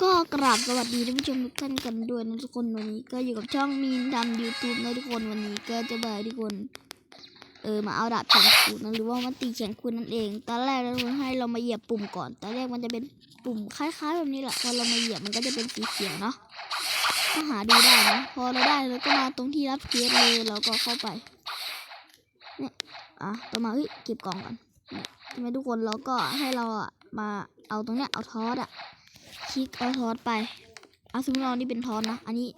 ก็กราบสวัสดีท่านผู้ชมทุกท่านกันด้วยนะทุกคนวันนี้ ก็อยู่กับช่องมีนทำยูทูบนะทุกคนวันนี้ก็จะมาทุกคนเออมาเอาดาบแข็งคูนะหรือว่ามาตีแข็งคูนั่นเอง ตอนแรกเราให้เรามาเหยียบปุ่มก่อน ตอนแรกมันจะเป็นปุ่มคล้ายๆแบบนี้แหละพอเรามาเหยียบมันก็จะเป็นสีเขียวเนาะก็หาดูได้นะพอเราได้เราก็มาตรงที่รับเคสเลยเราก็เข้าไปเนี่ยอะต่อมาเฮ้ยเก็บกล่องก่อนเนี่ยใช่ไหมทุกคนเราก็ให้เราอะมาเอาตรงเนี้ยเอาทอสอะ คลิกเอาทอสไปอาสมมติเรานี่เป็นทอสนะ อันนี้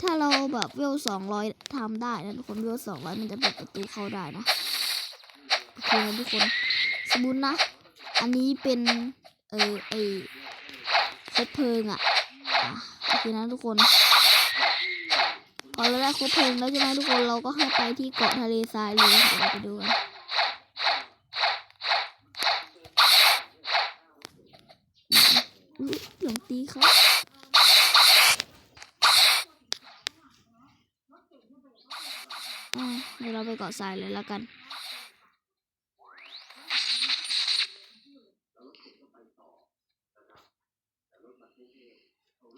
ถ้าเราแบบเวลสองร้อยทำได้นะทุกคนเวลสองร้อยมันจะเปิดประตูเข้าได้นะโอเคนะทุกคน สมมตินะ อันนี้เป็น เออไอคบเพลิงอะอะโอเคนะทุกคนพอเราได้คบเพลิงแล้วใช่ไหมทุกคนเราก็ให้ไปที่เกาะทะเลทรายเลยเดี๋ยวเราไปดูกัน อุ๊ย หลงตีเขาเดี๋ยวเราไปเกาะทรายเลยแล้วกัน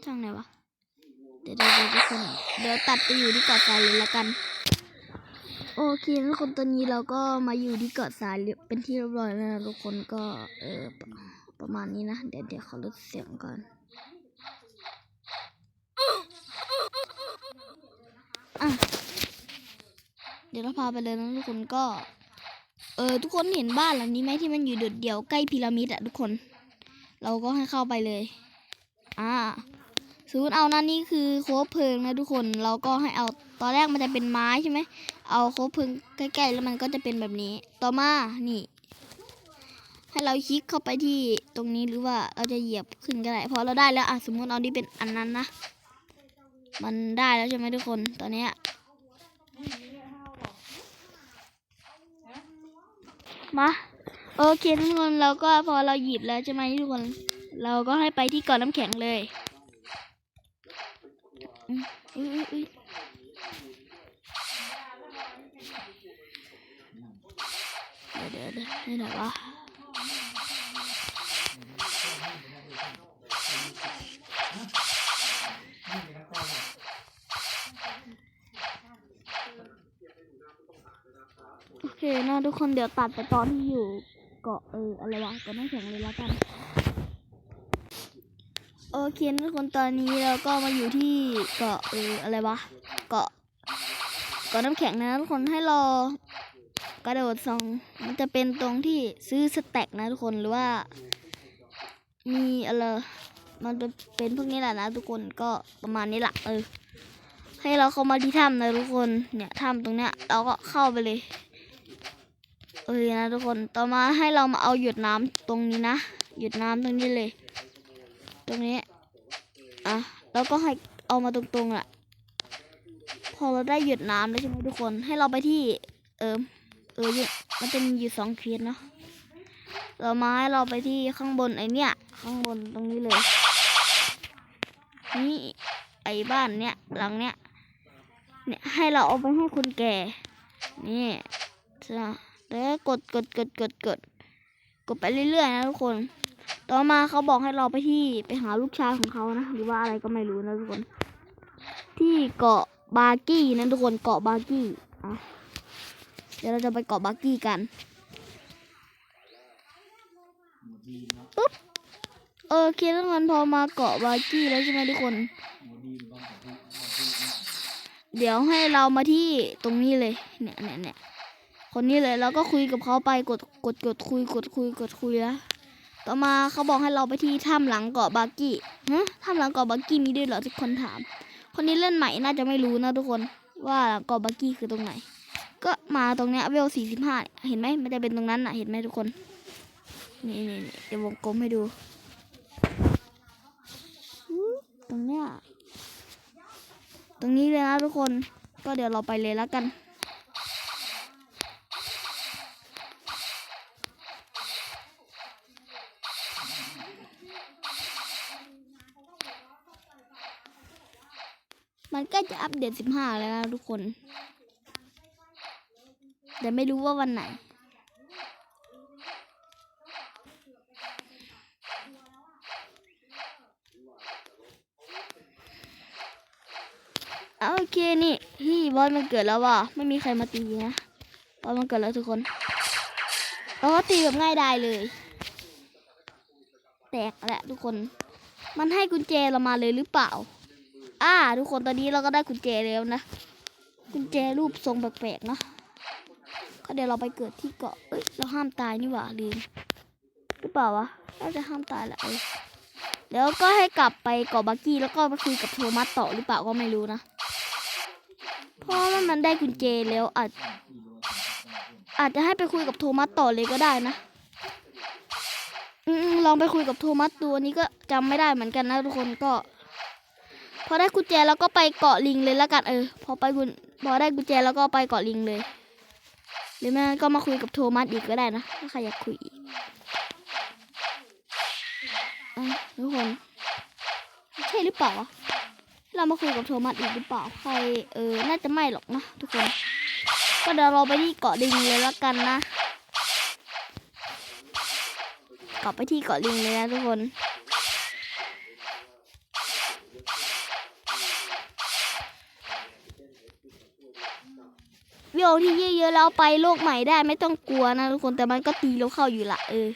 ช่างไหนวะเดี๋ยวเดี๋ยวเดี๋ยวทุกคนเดี๋ยวตัดไปอยู่ที่เกาะทรายเลยแล้วกัน โอเคทุกคนตอนนี้เราก็มาอยู่ที่เกาะทรายเป็นที่เรียบร้อยแล้วนะทุกคนก็เออ ประมาณนี้นะ เดี๋ยวเดี๋ยวขอลดเสียงก่อนอะเดี๋ยวเราพาไปเลยนะทุกคนก็ เออทุกคนเห็นบ้านหลังนี้ไหมที่มันอยู่เดียวเดียวใกล้พีระมิดอะทุกคน เราก็ให้เข้าไปเลย อ่าสมมติเอานั่นนี่คือโคบเพลิงนะทุกคนเราก็ให้เอาตอนแรกมันจะเป็นไม้ใช่ไหมเอาโคบเพลิงใกล้ๆแล้วมันก็จะเป็นแบบนี้ ต่อมานี่ ให้เราคลิกเข้าไปที่ตรงนี้หรือว่าเราจะเหยียบขึ้นก็ได้ พอเราได้แล้วอะสมมติเอาที่เป็นอันนั้นนะ มันได้แล้วใช่ไหมทุกคนตอนเนี้ยมาโอเคทุกคนเราก็พอเราหยิบแล้วใช่ไหมทุกคน เราก็ให้ไปที่กาะน้ำแข็งเลยอืมอุ๊ยอุ๊ยอุ๊ยเดี๋ยวเดี๋ยวเดี๋ยวนี่ไหนวะ คนะทุกคนเดี๋ยวตัดไปตอนที่อยู่เกาะเอออะไรวะเกาะน้ำแข็งเลยแล้วกันโอเคนะทุกคนตอนนี้เราก็มาอยู่ที่เกาะเอออะไรวะเกาะเกาะน้ำแข็งนะทุกคนให้รอกระโดดสองมันจะเป็นตรงที่ซื้อสแต็กนะทุกคนหรือว่า มีอะไรมันจะเป็นพวกนี้แหละนะทุกคนก็ประมาณนี้แหละเออให้เราเข้ามาที่ถ้ำนะทุกคนเนี่ยถ้ำตรงเนี้ยเราก็เข้าไปเลย โอเคนะทุกคนต่อมาให้เรามาเอาหยดน้ำตรงนี้นะหยดน้ำตรงนี้เลย ตรงนี้อะแล้วก็ให้เอามาตรงๆแหละพอเราได้หยดน้ำแล้วใช่ไหมทุกคน ให้เราไปที่ เออเอออยู่มันจะมีอยู่สองเคสเนาะเรามาให้เราไปที่ข้างบนไอเนี้ยข้างบนตรงนี้เลย นี่ไอบ้านเนี้ยหลังเนี้ยเนี่ยให้เราเอาไปให้คนแก่ นี่จะ แล้วกดกดกดกดกดกดไปเรื่อยๆนะทุกคน ต่อมาเขาบอกให้เราไปที่ไปหาลูกชายของเขานะหรือว่าอะไรก็ไม่รู้นะทุกคน ที่เกาะบาร์กี้นะทุกคนเกาะบาร์กี้อะเดี๋ยวเราจะไปเกาะบาร์กี้กันปุ๊บโอเคทุกคนพอมาเกาะบาร์กี้แล้วใช่ไหมทุกคน เดี๋ยวให้เรามาที่ตรงนี้เลย เนี่ยเนี่ยเนี่ย คนนี้เลยแล้วก็คุยกับเขาไปกดกดกดคุยกดคุยกดคุยแล้วต่อมาเขาบอกให้เราไปที่ถ้ำหลังเกาะบากี้ฮะถ้ำหลังเกาะบากี้มีด้วยเหรอทุกคนถาม คนนี้เล่นใหม่น่าจะไม่รู้นะทุกคนว่าเกาะบากี้คือตรงไหน ก็มาตรงเนี้ยเวลสี่สิบห้าเห็นไหมมันจะเป็นตรงนั้นน่ะเห็นไหมทุกคนนี่นี่เดี๋ยววงกลมให้ดูตรงเนี้ยตรงนี้เลยนะทุกคนก็เดี๋ยวเราไปเลยแล้วกัน มันก็จะอัปเดต15แล้วนะทุกคน แต่ไม่รู้ว่าวันไหน โอเคนี่พี่บอสมันเกิดแล้วว่ะไม่มีใครมาตีนะบอสมันเกิดแล้วทุกคนแล้วก็ตีแบบง่ายดายเลย แตกแหละทุกคน มันให้กุญแจเรามาเลยหรือเปล่า อ่า ทุกคนตอนนี้เราก็ได้กุญแจแล้วนะ กุญแจรูปทรงแปลกๆเนาะก็เดี๋ยวเราไปเกิดที่เกาะ เอ้ย เราห้ามตายนี่หว่าลืมหรือเปล่าวะน่าจะห้ามตายแหละเดี๋ยวก็ให้กลับไปเกาะบักกี้แล้วก็ไปคุยกับโทมัสต่อหรือเปล่าก็ไม่รู้นะ เพราะว่ามันได้กุญแจแล้วอาจ อาจจะให้ไปคุยกับโทมัสต่อเลยก็ได้นะอลองไปคุยกับโทมัสดูอันนี้ก็จำไม่ได้เหมือนกันนะทุกคนก็ พอได้กุญแจแล้วก็ไปเกาะลิงเลยแล้วกันเออ พอไปกุญพอได้กุญแจแล้วก็ไปเกาะลิงเลย หรือไม่ก็มาคุยกับโทมัสอีกก็ได้นะถ้าใครอยากคุยอีกทุกคนใช่หรือเปล่าเรามาคุยกับโทมัสอีกหรือเปล่าใครเออน่าจะไม่หรอกนะทุกคน ก็เดี๋ยวเราไปที่เกาะลิงเลยแล้วกันนะกลับไปที่เกาะลิงเลยนะทุกคน เวลที่เยอะๆแล้วไปโลกใหม่ได้ไม่ต้องกลัวนะทุกคนแต่มันก็ตีเราเข้าอยู่ละเออ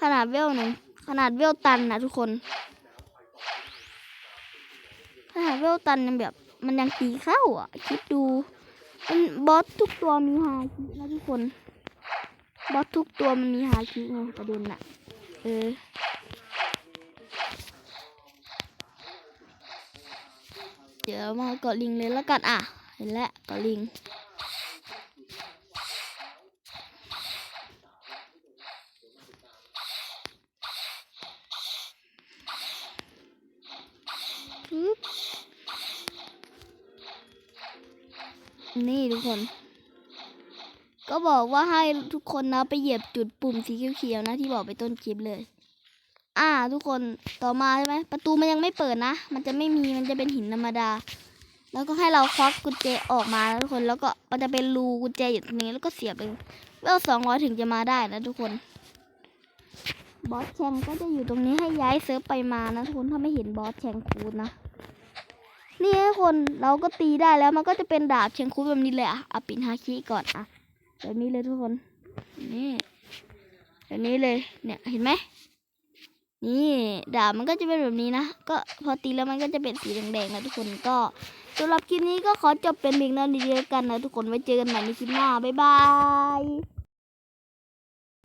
ขนาดเวลหนึ่งขนาดเวลตันนะทุกคนขนาดเวลตันยังแบบ มันยังตีเข้าอะ คิดดูมันบอสทุกตัวมีฮาคินะทุกคนบอสทุกตัวมันมีฮาคิไงประเด็นน่ะ เออเดี๋ยวมากาะลิงเลยแล้วกันอะ เห็นแล้วเกาะลิงปึ๊บนี่ทุกคน ก็บอกว่าให้ทุกคนนะไปเหยียบจุดปุ่มสีเขียวๆนะที่บอกไปต้นคลิปเลย อ่า ทุกคนต่อมาใช่ไหมประตูมันยังไม่เปิดนะ มันจะไม่มีมันจะเป็นหินธรรมดา แล้วก็ให้เราควักกุญแจออกมานะทุกคน แล้วก็มันจะเป็นรูกุญแจอยู่ตรงนี้ แล้วก็เสียบเลยเวลสองร้อยถึงจะมาได้นะทุกคน บอสแชงก็จะอยู่ตรงนี้ให้ย้ายเซิร์ฟไปมานะทุกคนถ้าไม่เห็นบอสแชงคูดนะนี่ทุกคนเราก็ตีได้แล้วมันก็จะเป็นดาบเชียงคูดแบบนี้เลยอะเอาปินฮาคิก่อนอะแบบนี้เลยทุกคน นี่แบบนี้เลย เนี่ยเห็นไหมนี่ดาบมันก็จะเป็นแบบนี้นะ ก็พอตีแล้วมันก็จะเป็นสีแดงๆนะทุกคนก็ สำหรับคลิปนี้ก็ขอจบเป็นเพียงเท่านี้เดียวกันนะทุกคนไว้เจอกันใหม่ในคลิปหน้าบ๊ายบาย